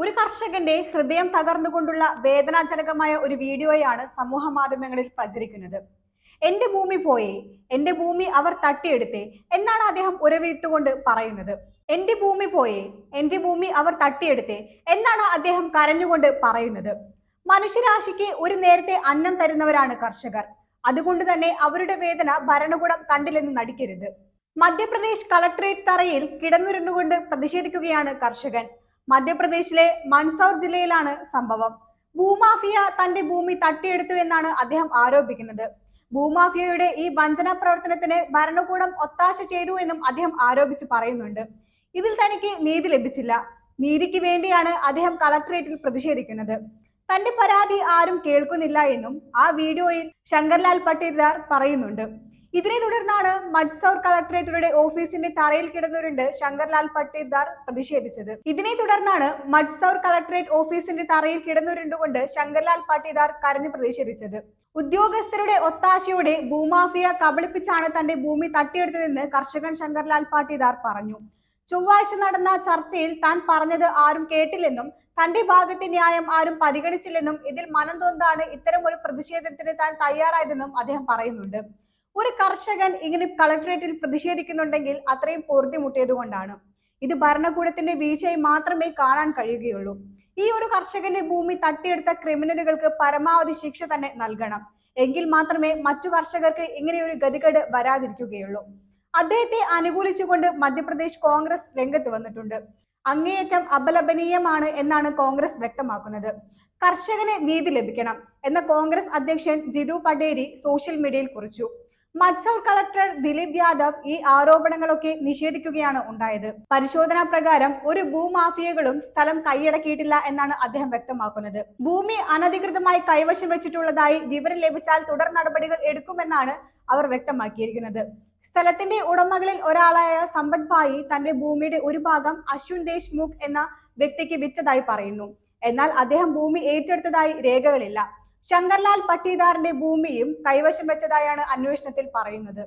ഒരു കർഷകന്റെ ഹൃദയം തകർന്നുകൊണ്ടുള്ള വേദനാജനകമായ ഒരു വീഡിയോയാണ് സമൂഹ മാധ്യമങ്ങളിൽ പ്രചരിക്കുന്നത്. എന്റെ ഭൂമി പോയേ എന്റെ ഭൂമി അവർ തട്ടിയെടുത്തേ എന്നാണ് അദ്ദേഹം ഉരവിട്ടുകൊണ്ട് പറയുന്നത്. എന്റെ ഭൂമി പോയേ എന്റെ ഭൂമി അവർ തട്ടിയെടുത്തേ എന്നാണ് അദ്ദേഹം കരഞ്ഞുകൊണ്ട് പറയുന്നത്. മനുഷ്യരാശിക്ക് ഒരു നേരത്തെ അന്നം തരുന്നവരാണ് കർഷകർ. അതുകൊണ്ട് തന്നെ അവരുടെ വേദന ഭരണകൂടം കണ്ടില്ലെന്ന് നടിക്കരുത്. മധ്യപ്രദേശ് കളക്ടറേറ്റ് തറയിൽ കിടന്നുരുണ്ടുകൊണ്ട് പ്രതിഷേധിക്കുകയാണ് കർഷകൻ. മധ്യപ്രദേശിലെ മൻസൗർ ജില്ലയിലാണ് സംഭവം. ഭൂമാഫിയ തന്റെ ഭൂമി തട്ടിയെടുത്തു എന്നാണ് അദ്ദേഹം ആരോപിക്കുന്നത്. ഭൂമാഫിയയുടെ ഈ വഞ്ചന പ്രവർത്തനത്തിന് ഭരണകൂടം ഒത്താശ ചെയ്തു എന്നും അദ്ദേഹം ആരോപിച്ച് പറയുന്നുണ്ട്. ഇതിൽ തനിക്ക് നീതി ലഭിച്ചില്ല. നീതിക്ക് വേണ്ടിയാണ് അദ്ദേഹം കളക്ടറേറ്റിൽ പ്രതിഷേധിക്കുന്നത്. തന്റെ പരാതി ആരും കേൾക്കുന്നില്ല എന്നും ആ വീഡിയോയിൽ ശങ്കർലാൽ പട്ടീദാർ പറയുന്നുണ്ട്. ഇതിനെ തുടർന്നാണ് മഡ്സൗർ കളക്ടറേറ്ററുടെ ഓഫീസിന്റെ തറയിൽ കിടന്നുരുണ്ട് ശങ്കർലാൽ പട്ടേദാർ പ്രതിഷേധിച്ചത്. ഇതിനെ തുടർന്നാണ് മഡ്സൗർ കളക്ടറേറ്റ് ഓഫീസിന്റെ തറയിൽ കിടന്നുരുണ്ടുകൊണ്ട് ശങ്കർലാൽ പട്ടേദാർ കരഞ്ഞു പ്രതിഷേധിച്ചത്. ഉദ്യോഗസ്ഥരുടെ ഒത്താശയോടെ ഭൂമാഫിയ കബളിപ്പിച്ചാണ് തന്റെ ഭൂമി തട്ടിയെടുത്തതെന്ന് കർഷകൻ ശങ്കർലാൽ പാട്ടീദാർ പറഞ്ഞു. ചൊവ്വാഴ്ച നടന്ന ചർച്ചയിൽ താൻ പറഞ്ഞത് ആരും കേട്ടില്ലെന്നും തന്റെ ഭാഗത്തെ ന്യായം ആരും പരിഗണിച്ചില്ലെന്നും ഇതിൽ മനം തോന്നാണ് ഇത്തരം ഒരു പ്രതിഷേധത്തിന് താൻ തയ്യാറായതെന്നും അദ്ദേഹം പറയുന്നുണ്ട്. ഒരു കർഷകൻ ഇങ്ങനെ കളക്ടറേറ്റിൽ പ്രതിഷേധിക്കുന്നുണ്ടെങ്കിൽ അത്രയും പൊറുതിമുട്ടിയതുകൊണ്ടാണ് ഇത് ഭരണകൂടത്തിന്റെ വീഴ്ചയായി മാത്രമേ കാണാൻ കഴിയുകയുള്ളൂ. ഈ ഒരു കർഷകന്റെ ഭൂമി തട്ടിയെടുത്ത ക്രിമിനലുകൾക്ക് പരമാവധി ശിക്ഷ തന്നെ നൽകണം. എങ്കിൽ മാത്രമേ മറ്റു കർഷകർക്ക് ഇങ്ങനെയൊരു ഗതികേട് വരാതിരിക്കുകയുള്ളൂ. അദ്ദേഹത്തെ അനുകൂലിച്ചുകൊണ്ട് മധ്യപ്രദേശ് കോൺഗ്രസ് രംഗത്ത് വന്നിട്ടുണ്ട്. അങ്ങേയറ്റം അപലപനീയമാണ് എന്നാണ് കോൺഗ്രസ് വ്യക്തമാക്കുന്നത്. കർഷകന് നീതി ലഭിക്കണം എന്ന കോൺഗ്രസ് അധ്യക്ഷൻ ജിതു പട്ടേരി സോഷ്യൽ മീഡിയയിൽ കുറിച്ചു. മത്സർ കളക്ടർ ദിലീപ് യാദവ് ഈ ആരോപണങ്ങളൊക്കെ നിഷേധിക്കുകയാണ് ഉണ്ടായത്. പരിശോധനാ പ്രകാരം ഒരു ഭൂമാഫിയകളും സ്ഥലം കൈയടക്കിയിട്ടില്ല എന്നാണ് അദ്ദേഹം വ്യക്തമാക്കുന്നത്. ഭൂമി അനധികൃതമായി കൈവശം വെച്ചിട്ടുള്ളതായി വിവരം ലഭിച്ചാൽ തുടർ നടപടികൾ എടുക്കുമെന്നാണ് അവർ വ്യക്തമാക്കിയിരിക്കുന്നത്. സ്ഥലത്തിന്റെ ഉടമകളിൽ ഒരാളായ സമ്പത് ഭായി തന്റെ ഭൂമിയുടെ ഒരു ഭാഗം അശ്വിൻ ദേശ്മുഖ് എന്ന വ്യക്തിക്ക് വിറ്റതായി പറയുന്നു. എന്നാൽ അദ്ദേഹം ഭൂമി ഏറ്റെടുത്തതായി രേഖകളില്ല. ശങ്കർലാൽ പട്ടീദാറിന്റെ ഭൂമിയും കൈവശം വെച്ചതായാണ് അന്വേഷണത്തിൽ പറയുന്നത്.